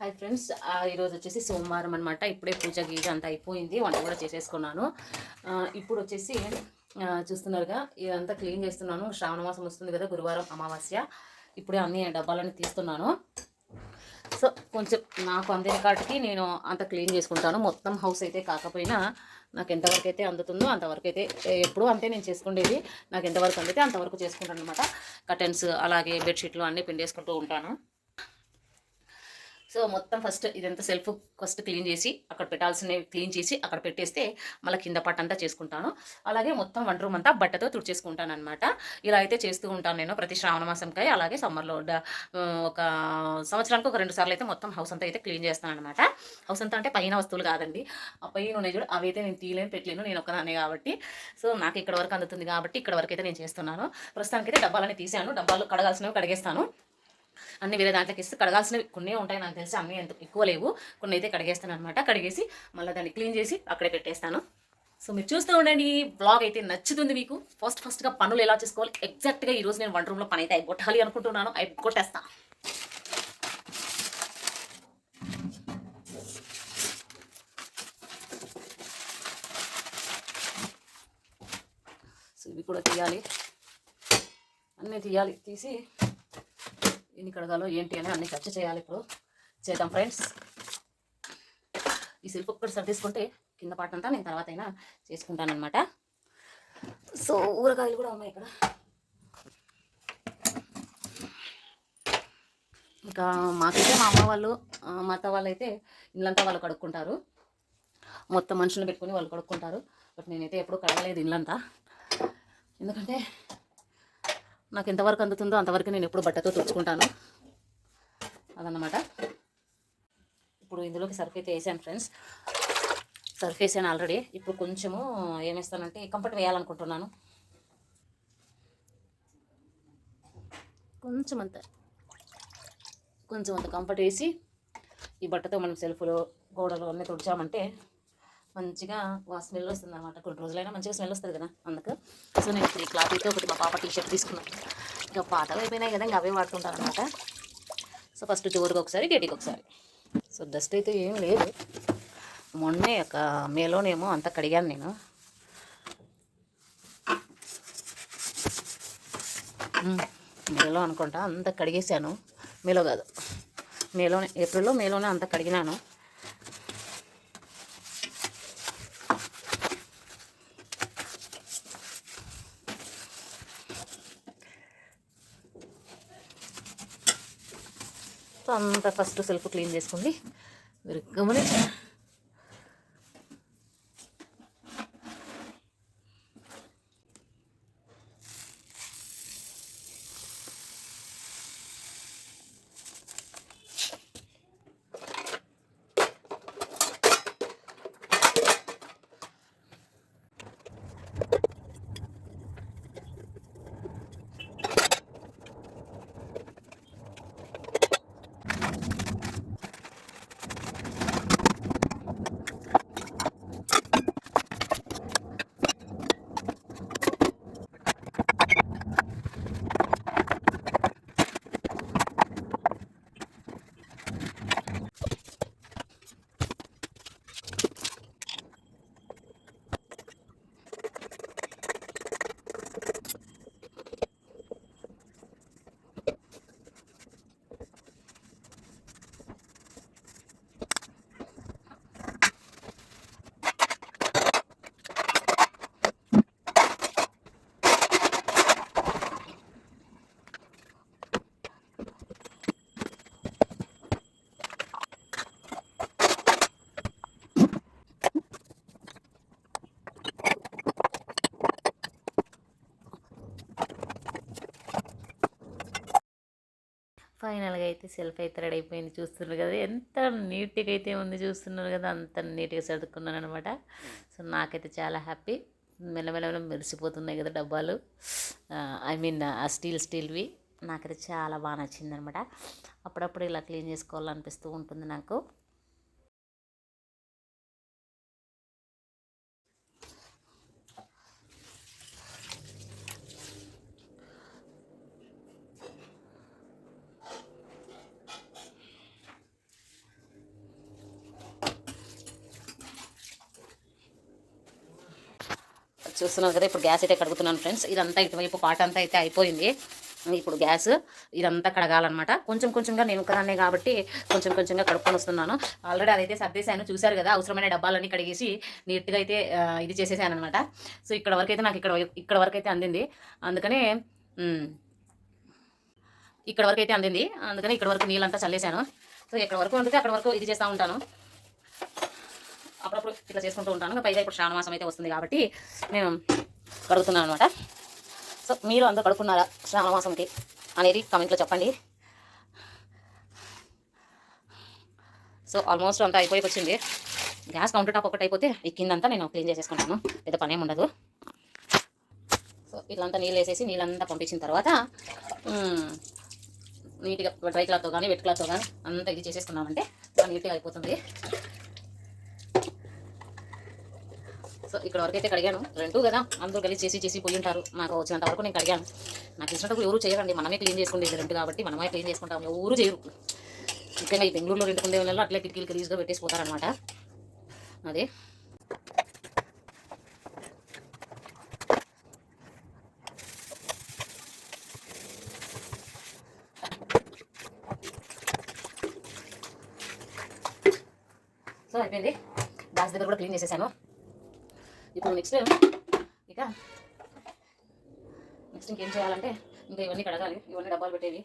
Hi friends ఈరోజు వచ్చేసి సోమవారం అనమాట ఇప్పుడే పూజ గీజ అంతా అయిపోయింది. వంట కూడా చేసేసుకున్నాను. ఇప్పుడు వచ్చేసి చూస్తున్నారుగా ఇదంతా క్లీన్ చేస్తున్నాను. శ్రావణ మాసం వస్తుంది కదా గురువారం అమావాస్య. ఇప్పుడే అన్ని డబ్బాలని తీస్తున్నాను. సో కొంచెం నాకు అందిన కాటికి నేను అంత క్లీన్ చేసుకుంటాను. మొత్తం హౌస్ అయితే కాకపోయినా నాకు ఎంతవరకు అయితే అందుతుందో అంతవరకు అయితే ఎప్పుడూ అంతే నేను చేసుకునేది నాకు ఎంతవరకు అందితే అంతవరకు చేసుకుంటాను అనమాట కర్టెన్స్ అలాగే బెడ్షీట్లు అన్నీ పిండేసుకుంటూ ఉంటాను. సో మొత్తం ఫస్ట్ ఇదంతా సెల్ఫ్ ఫస్ట్ క్లీన్ చేసి అక్కడ పెట్టాల్సినవి క్లీన్ చేసి అక్కడ పెట్టేస్తే మళ్ళీ కింద పట్టంతా చేసుకుంటాను. అలాగే మొత్తం వంట రూమ్ అంతా బట్టతో తుడిచేసుకుంటాను అనమాట ఇలా అయితే చేస్తూ ఉంటాను నేను ప్రతి శ్రావణ మాసంకై అలాగే సమ్మర్లో ఒక సంవత్సరానికి ఒక రెండు సార్లు అయితే మొత్తం హౌస్ అంతా అయితే క్లీన్ చేస్తాను అనమాట హౌస్ అంతా అంటే పైన వస్తువులు కాదండి. ఆ పైన ఉన్నాయి చూడు అవి అయితే నేను తీయలేను పెట్టలేను నేను ఒకదాన్ని కాబట్టి. సో నాకు ఇక్కడ వరకు అందుతుంది కాబట్టి ఇక్కడ వరకు అయితే నేను చేస్తున్నాను. ప్రస్తుతానికైతే డబ్బాలని తీసాను డబ్బాలు కడగాల్సినవి కడిగేస్తాను. అన్ని వేరే దాంట్లోకి ఇస్తే కడగాల్సినవి కొన్ని ఉంటాయి నాకు తెలిసి అన్నీ ఎంత ఎక్కువ లేవు. కొన్ని అయితే కడిగేస్తాను అనమాట కడిగేసి మళ్ళీ దాన్ని క్లీన్ చేసి అక్కడే పెట్టేస్తాను. సో మీరు చూస్తూ ఉండండి బ్లాగ్ అయితే నచ్చుతుంది మీకు. ఫస్ట్ ఫస్ట్గా పనులు ఎలా చేసుకోవాలి? ఎగ్జాక్ట్గా ఈరోజు నేను వంట రూమ్లో పని అయితే అయిపోట్టాలి అనుకుంటున్నాను. అయిపోట్టేస్తా. సో ఇవి కూడా తీయాలి. అన్నీ తీయాలి. తీసి ఎన్ని కడగాలో ఏంటి అని అన్ని చర్చ చేయాలి ఇప్పుడు. చేద్దాం ఫ్రెండ్స్. ఈ సిల్ప్ ఒక్కటి సర్దేసుకుంటే కింద పాటంతా నేను తర్వాత అయినా చేసుకుంటాను అనమాట సో ఊరగాయలు కూడా ఉన్నాయి ఇక్కడ. ఇంకా మాకైతే మా అమ్మ వాళ్ళు మా అత్త వాళ్ళు అయితే ఇళ్ళంతా వాళ్ళు కడుక్కుంటారు. మొత్తం మనుషులను పెట్టుకుని వాళ్ళు కడుక్కుంటారు. బట్ నేనైతే ఎప్పుడూ కడగలేదు ఇళ్ళంతా ఎందుకంటే నాకు ఎంతవరకు అందుతుందో అంతవరకు నేను ఎప్పుడు బట్టతో తుడుచుకుంటాను. అదన్నమాట. ఇప్పుడు ఇందులోకి సర్ఫ్ అయితే వేసాను ఫ్రెండ్స్ సర్ఫ్ వేసాను ఆల్రెడీ ఇప్పుడు కొంచెము ఏమేస్తానంటే కంఫర్ట్ వేయాలనుకుంటున్నాను. కొంచెం అంత కొంచెం అంత కంఫర్ట్ వేసి ఈ బట్టతో మనం సెల్ఫ్లో గోడలు అన్నీ తుడిచామంటే మంచిగా వా స్మెల్ వస్తుంది అనమాట కొన్ని రోజులైనా మంచిగా స్మెల్ వస్తుంది కదా అందుకు. సో నేను ఇప్పుడు ఈ క్లాత్ అయితే ఒకటి మా పాప టీ షర్ట్ తీసుకున్నాను. ఇంకా పాతవి అయిపోయినాయి కదా ఇంకా అవే వాడుతుంటాను అనమాట సో ఫస్ట్ డోర్కి ఒకసారి గేటికి ఒకసారి. సో డస్ట్ అయితే ఏం లేదు. మొన్నే ఒక మేలోనేమో అంతా కడిగాను నేను. మేలో అనుకుంటా అంతా కడిగేశాను. మేలో కాదు. మేలోనే ఏప్రిల్లో మేలోనే అంతా కడిగినాను. అంతా ఫస్ట్ సెల్ఫ్ క్లీన్ చేసుకోండి మీరు గమనించండి. ఫైనల్గా అయితే సెల్ఫ్ అయితే రెడీ అయిపోయింది. చూస్తున్నారు కదా ఎంత నీట్గా అయితే ఉంది చూస్తున్నారు కదా అంత నీట్గా సర్దుకున్నాను అనమాట సో నాకైతే చాలా హ్యాపీ. మెల్లమెల్ల మెరిసిపోతున్నాయి కదా డబ్బాలు ఐ మీన్ ఆ స్టీల్ స్టీల్వి నాకైతే చాలా బాగా నచ్చింది అనమాట అప్పుడప్పుడు ఇలా క్లీన్ చేసుకోవాలనిపిస్తూ ఉంటుంది నాకు చూస్తున్నారు కదా ఇప్పుడు గ్యాస్ అయితే కడుగుతున్నాను ఫ్రెండ్స్ ఇదంతా ఇటువైపు పాట అంతా అయితే అయిపోయింది. ఇప్పుడు గ్యాస్ ఇదంతా కడగాలన్నమాట. కొంచెం కొంచెంగా నేను ఒకదాన్నే కాబట్టి కొంచెం కొంచెంగా కడుక్కొని వస్తున్నాను. ఆల్రెడీ అదైతే సర్దేశాను. చూశారు కదా అవసరమైన డబ్బాలన్నీ కడిగేసి నీట్గా అయితే ఇది చేసేసాను అనమాట సో ఇక్కడ వరకు అయితే నాకు ఇక్కడ ఇక్కడ వరకు అయితే అందింది. అందుకనే ఇక్కడ వరకు అయితే అందింది. అందుకని ఇక్కడ వరకు నీళ్ళంతా చల్లేశాను. సో ఇక్కడ వరకు అందుకే అక్కడ వరకు ఇది చేస్తూ ఉంటాను. అప్పుడప్పుడు ఇట్లా చేసుకుంటూ ఉంటాను. ఇంకా పైగా ఇప్పుడు శ్రావణ మాసం అయితే వస్తుంది కాబట్టి నేను కడుగుతున్నాను అనమాట సో మీరు అందరూ కడుక్కున్నారా శ్రావణ మాసంకి అనేది కమెంట్లో చెప్పండి. సో ఆల్మోస్ట్ అంతా అయిపోయి వచ్చింది. గ్యాస్ కౌంటర్ టాప్ ఒకటి అయిపోతే ఈ కిందంతా నేను క్లీన్ చేసేసుకుంటాను. పెద్ద పని ఏమి ఉండదు. సో ఇట్లంతా నీళ్ళు వేసేసి నీళ్ళంతా పంపించిన తర్వాత నీట్గా డ్రై క్లాత్తో కానీ వెట్ క్లాత్తో కానీ అంతా ఇది చేసేసుకున్నామంటే నీట్గా అయిపోతుంది. సో ఇక్కడ వరకు అయితే కడిగాను. రెండు కదా అందరూ కలిసి చేసి చేసి పోయి ఉంటారు. నాకు వచ్చినంత వరకు నేను కడిగాను. నాకు ఇచ్చినట్టు ఎవరు చేయరండి. మనమే క్లీన్ చేసుకుంటే రెండు కాబట్టి మనమే క్లీన్ చేసుకుంటాం ఎవరు చేయరు. ముఖ్యంగా ఈ బెంగళూరులో రెండు కుండే నెలలో అట్లే కిటికీలు క్లీజ్గా పెట్టేసి పోతారనమాట అదే. సో అయిపోయింది. గ్యాస్ దగ్గర కూడా క్లీన్ చేసేసాను. నెక్స్ట్ ఇక నెక్స్ట్ ఇంకేం చేయాలంటే ఇంకా ఇవన్నీ కడగాలి. ఇవన్నీ డబ్బాలు పెట్టేవి.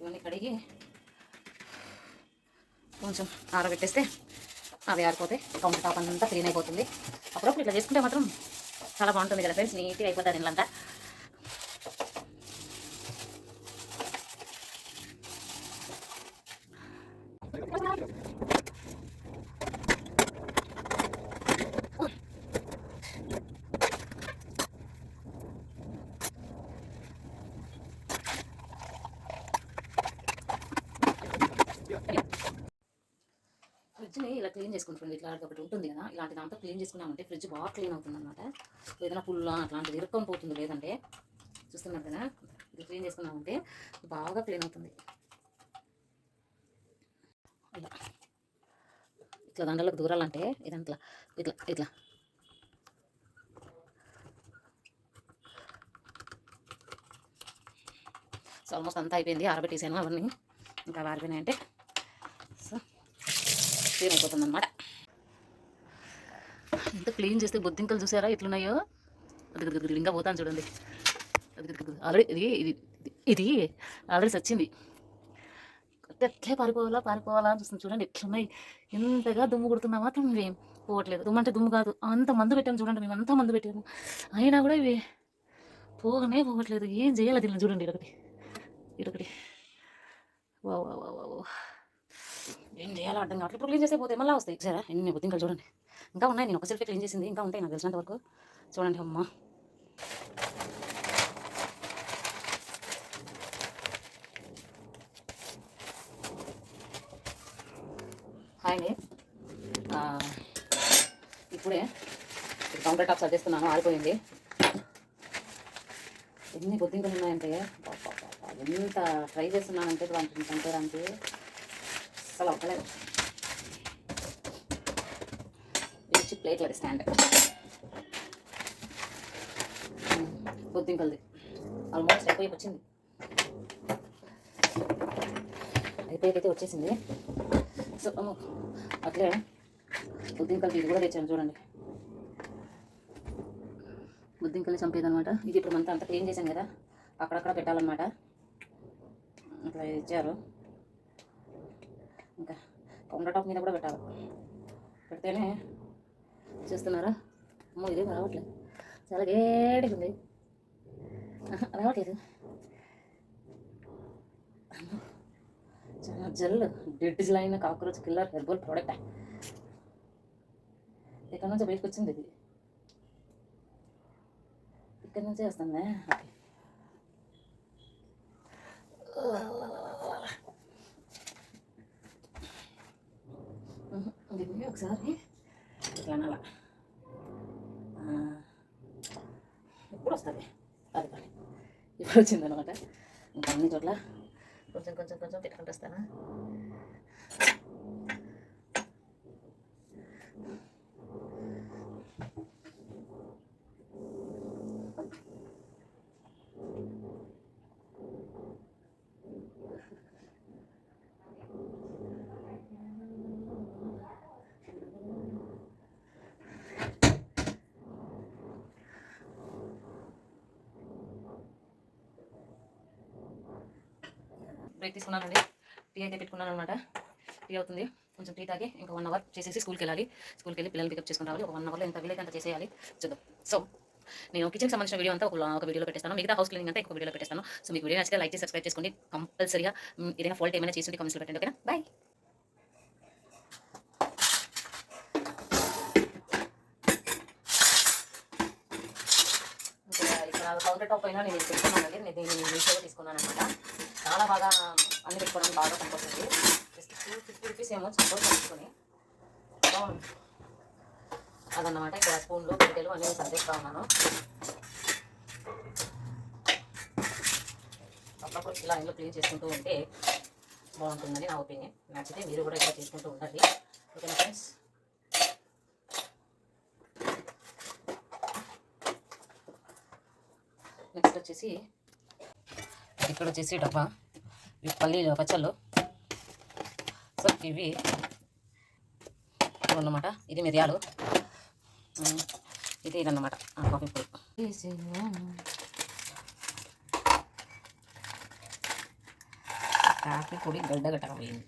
ఇవన్నీ కడిగి కొంచెం ఆరబెట్టేస్తే అవి ఆరిపోతే కౌంటర్ టాప్ అంతా క్లీన్ అయిపోతుంది. అప్పుడప్పుడు ఇట్లా చేసుకుంటే మాత్రం చాలా బాగుంటుంది కదా ఫ్రెండ్స్ నీట్గా అయిపోతుంది ఇల్లంతా ఫ్రిడ్జ్ని ఇలా క్లీన్ చేసుకుంటుంది ఇట్లా ఒకటి ఉంటుంది కదా ఇలాంటి దాంతో క్లీన్ చేసుకున్నామంటే ఫ్రిడ్జ్ బాగా క్లీన్ అవుతుంది అనమాట ఏదైనా పుల్ల అట్లాంటిది ఇరుక్కొని పోతుంది లేదంటే చూస్తున్నారు కదా ఇది క్లీన్ చేసుకున్నామంటే బాగా క్లీన్ అవుతుంది. ఇలా. ఇట్లా దండలకు దూరాలంటే ఇదంతా ఇట్లా ఇట్లా సో ఆల్మోస్ట్ అంతా అయిపోయింది ఆరబెట్టేసాను అవన్నీ ఇంకా ఆరిపోయినాయంటే అంటే క్లీన్ అయిపోతుంది అనమాట ఎంత క్లీన్ చేస్తే బొద్దింకలు చూసారా? ఎట్లున్నాయో? అది ఇంకా పోతాను చూడండి. అది ఆల్రెడీ ఇది ఇది ఇది ఆల్రెడీ వచ్చింది ఎట్లే పారిపోవాలా పారిపోవాలా అని చూస్తుంది చూడండి ఎట్లున్నాయి. ఎంతగా దుమ్ము కొడుతున్నా మాత్రం ఇవి పోవట్లేదు. దుమ్ము అంటే దుమ్ము కాదు. అంత మందు పెట్టాము చూడండి మేము అంత మందు పెట్టాము. అయినా కూడా ఇవి పోగానే పోవట్లేదు. ఏం చేయాలి దీన్ని చూడండి ఇరొకటి ఇరొకటి వా వా వా వా వా. ఏం చేయాలో అర్థం కావట్లేదు ఇప్పుడు క్లీన్ చేస్తే పోతే మళ్ళీ వస్తాయి. సరే ఎన్ని బుద్ధింకలు చూడండి. ఇంకా ఉన్నాయి నేను ఒక సెల్ఫీ క్లీన్ చేసింది. ఇంకా ఉంటాయి నాకు తెలిసినంత వరకు. చూడండి అమ్మ. హాయ్ అండి ఇప్పుడే కౌంటర్ టాప్ సర్దేస్తున్నాను ఆరిపోయింది. ఎన్ని బొద్దింకలు ఉన్నాయంటే ఎంత ట్రై చేస్తున్నానంటే వాటిని అంటే అసలు అవ్వలేదు ఇది వచ్చి ప్లేట్లు అది స్టాండ్ బొద్దింకలది ఆల్మోస్ట్ అయిపోయి వచ్చింది అయిపోయికైతే వచ్చేసింది సో అట్లే బొద్దింకలది ఇది కూడా తెచ్చాను చూడండి. బుద్ధింకల్ని చంపేదనమాట ఇది ఇప్పుడు మనతో అంతా క్లీన్ చేశాం కదా. అక్కడక్కడ పెట్టాలన్నమాట. అట్లా ఇచ్చారు. ఇంకా కౌంటర్ టాప్ మీద కూడా పెట్టాలి. పెడితేనే చూస్తున్నారా? అమ్మో ఇదే రావట్లేదు. చాలా గేడిగా ఉంది. రావట్లేదు. చాలా gel dead line cockroach killer herbal product. ఇక్కడ నుంచి బయటకు వచ్చింది ఇది. ఇక్కడ నుంచే వస్తుందా? దీన్ని ఒకసారి. ఇట్లా అనాల ఎప్పుడు వస్తుంది అది పని ఇప్పుడు వచ్చిందనమాట. ఇంకా అన్ని చోట్ల కొంచెం కొంచెం కొంచెం పెట్టుకుంటూ వస్తానా బ్రేక్ తీసుకున్నానండి టీ అయితే పెట్టుకున్నాను అనమాట టీ అవుతుంది కొంచెం టీ తాగి ఇంకా వన్ అవర్ చేసేసి స్కూల్కి వెళ్ళాలి స్కూల్కి వెళ్ళి పిల్లల్ని పికప్ చేసుకుని రావాలి ఒక వన్ అవర్లో ఎంత వీలైతే అంత చేసేయాలి చూద్దాం సో నేను కిచెన్కి సంబంధించిన వీడియో అంతా ఒక వీడియోలో పెట్టేస్తాను మిగతా హౌస్ క్లీనింగ్ అంతా ఇంకొక వీడియోలో పెట్టేస్తాను సో మీకు వీడియో నచ్చితే లైక్ చేసి సబ్స్క్రైబ్ చేసుకోండి కంపల్సరీగా ఏదైనా ఫాల్ట్ ఏమైనా చేసి కమెంట్స్లో పెట్టండి ఓకేనా బాయ్ ఇక్కడ కౌంటర్ టాప్ అయినా నేను తీసుకున్నాను అండి నేను మీషోలో తీసుకున్నాను అనమాట చాలా బాగా అన్ని పెట్టుకోవడానికి బాగా పనికొస్తుంది జస్ట్ టూ ఫిఫ్టీ రూపీస్ ఏమో సపోజ్ తీసుకొని అదన్నమాట ఇక్కడ స్పూన్లు పెట్టెలు అన్నీ సర్దిస్తూ ఉన్నాను. అప్పుడప్పుడు ఇలా ఇంట్లో క్లీన్ చేసుకుంటూ ఉంటే బాగుంటుందని నా ఒపీనియన్ నచ్చితే మీరు కూడా ఇలా చేసుకుంటూ ఉండండి. ఓకేనా ఫ్రెండ్స్ నెక్స్ట్ వచ్చేసి ఇక్కడ వచ్చేసి డబ్బా ఇవి పల్లీలు పచ్చళ్ళు సో ఇవి అన్నమాట. ఇది మిరియాలు ఇది ఇదన్నమాట. కాఫీ పొడి. కాఫీ పొడి గడ్డ గట్టకపోయింది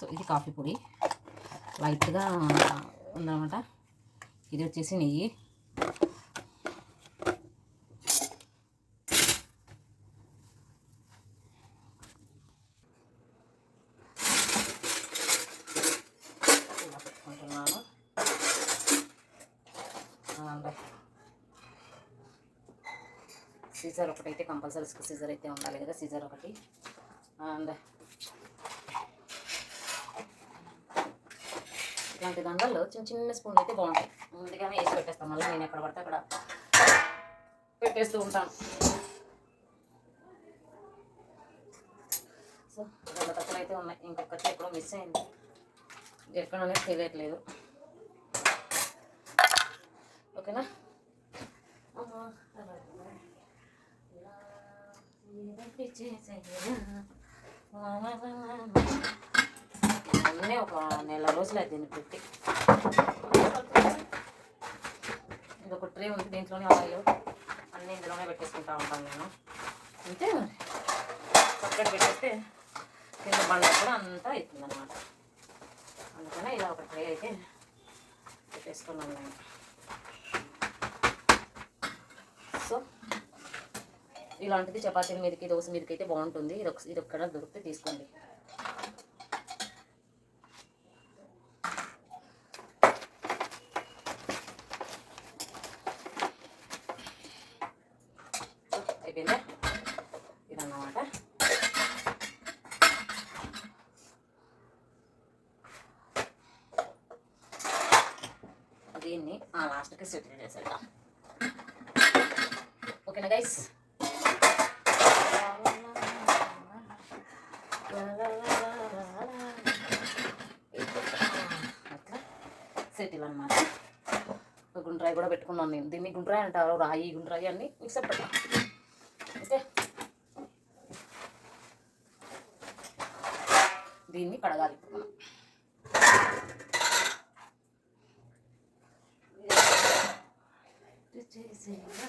సో ఇది కాఫీ పొడి. లైట్గా ఉందన్నమాట. ఇది వచ్చేసి నెయ్యి. ఇలా పెట్టుకుంటున్నాను సీజర్ ఒకటైతే కంపల్సరీ సీజర్ అయితే ఉండాలి కదా సీజర్ ఒకటి. అండ్ ఇలాంటి దండల్లో చిన్న చిన్న స్పూన్ అయితే బాగుంటాయి ముందుగానే వేసి పెట్టేస్తాను మళ్ళీ నేను ఎక్కడ పడితే అక్కడ పెట్టేస్తూ ఉంటాను సో రెండు కట్టలు అయితే ఉన్నాయి ఇంకొకటి ఎక్కడో మిస్ అయింది ఎక్కడ అనేది తెలియట్లేదు ఓకేనా అమ్మా, అన్నీ ఒక నెల రోజులు అయితే దీన్ని పెట్టి. ఇది ఒక ట్రే ఉంది దీంట్లోనే ఆయిల్ అన్నీ ఇందులోనే పెట్టేసుకుంటా ఉంటాను నేను. అంతే మరి. పక్కన పెట్టేస్తే కింద బండ కూడా అంతా అవుతుంది అనమాట అందుకనే ఇలా ఒక ట్రే అయితే పెట్టేసుకున్నాను నేను. సో ఇలాంటిది చపాతీల మీదకి దోశ మీదకి అయితే బాగుంటుంది. ఇది ఒక ఇది ఒక్కడ దొరికితే తీసుకోండి సో, అయిపోయిందా ఇదన్నమాట దీన్ని ఆ లాస్ట్కి సెట్ చేసేద్దాం ఓకేనా గైస్ అట్లా సెటిల్ అనమాట గుండ్రాయి కూడా పెట్టుకున్నాను నేను దీన్ని గుండ్రాయి అంటారు రాయి గుండ్రాయి అన్ని మిక్సప్ పెట్టాను ఓకే దీన్ని కడగాలి ఇప్పుడు మనం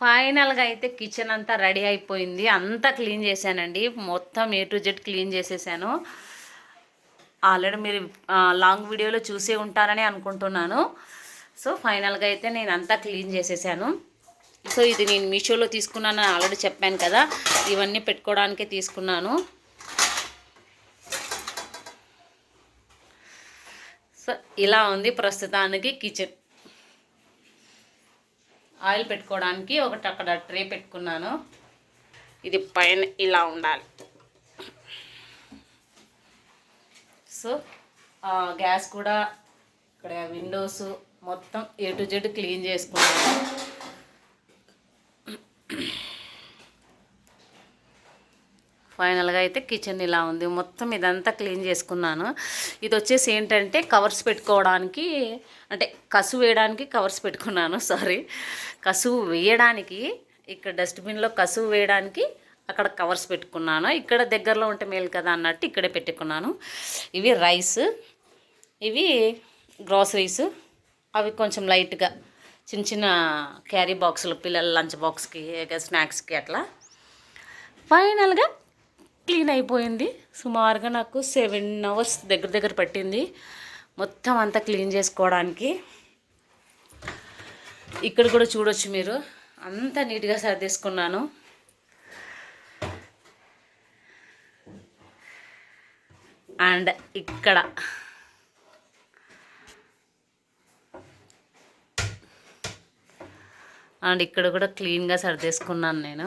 ఫైనల్గా అయితే కిచెన్ అంతా రెడీ అయిపోయింది. అంతా క్లీన్ చేశానండి. మొత్తం ఏ టు జెడ్ క్లీన్ చేసేసాను. ఆల్రెడీ మీరు లాంగ్ వీడియోలో చూసే ఉంటారని అనుకుంటున్నాను. సో ఫైనల్గా అయితే నేను అంతా క్లీన్ చేసేసాను. సో ఇది నేను మీషోలో తీసుకున్నాను ఆల్రెడీ చెప్పాను కదా. ఇవన్నీ పెట్టుకోవడానికే తీసుకున్నాను. సో ఇలా ఉంది ప్రస్తుతానికి కిచెన్. ఆయిల్ పెట్టుకోవడానికి ఒకటి అక్కడ ట్రే పెట్టుకున్నాను. ఇది పైన ఇలా ఉండాలి. సో గ్యాస్ కూడా ఇక్కడ విండోస్ మొత్తం ఏ టు జెడ్ క్లీన్ చేసుకున్నాను. ఫైనల్గా అయితే కిచెన్ ఇలా ఉంది. మొత్తం ఇదంతా క్లీన్ చేసుకున్నాను. ఇది వచ్చేసి ఏంటంటే కవర్స్ పెట్టుకోవడానికి అంటే కసు వేయడానికి కవర్స్ పెట్టుకున్నాను. సారీ కసు వేయడానికి ఇక్కడ డస్ట్బిన్లో కసు వేయడానికి అక్కడ కవర్స్ పెట్టుకున్నాను. ఇక్కడ దగ్గరలో ఉంటే మేలు కదా అన్నట్టు ఇక్కడే పెట్టుకున్నాను. ఇవి రైస్ ఇవి గ్రాసరీస్ అవి కొంచెం లైట్గా చిన్న చిన్న క్యారీ బాక్సులు పిల్లల లంచ్ బాక్స్కి స్నాక్స్కి అట్లా. ఫైనల్గా క్లీన్ అయిపోయింది. సుమారుగా నాకు సెవెన్ అవర్స్ దగ్గర దగ్గర పట్టింది. మొత్తం అంతా క్లీన్ చేసుకోవడానికి. ఇక్కడ కూడా చూడొచ్చు మీరు. అంతా నీట్గా సర్దేసుకున్నాను. అండ్ ఇక్కడ అండ్ ఇక్కడ కూడా క్లీన్గా సర్దేసుకున్నాను నేను.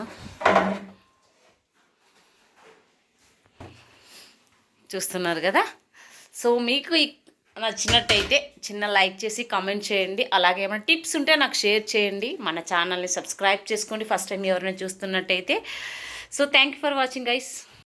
చూస్తున్నారు కదా? సో మీకు నచ్చినట్టయితే చిన్న లైక్ చేసి కామెంట్ చేయండి. అలాగే ఏమైనా టిప్స్ ఉంటే నాకు షేర్ చేయండి. మన ఛానల్ని సబ్స్క్రైబ్ చేసుకోండి. ఫస్ట్ టైం ఎవరైనా చూస్తున్నట్టయితే. So thank you for watching guys.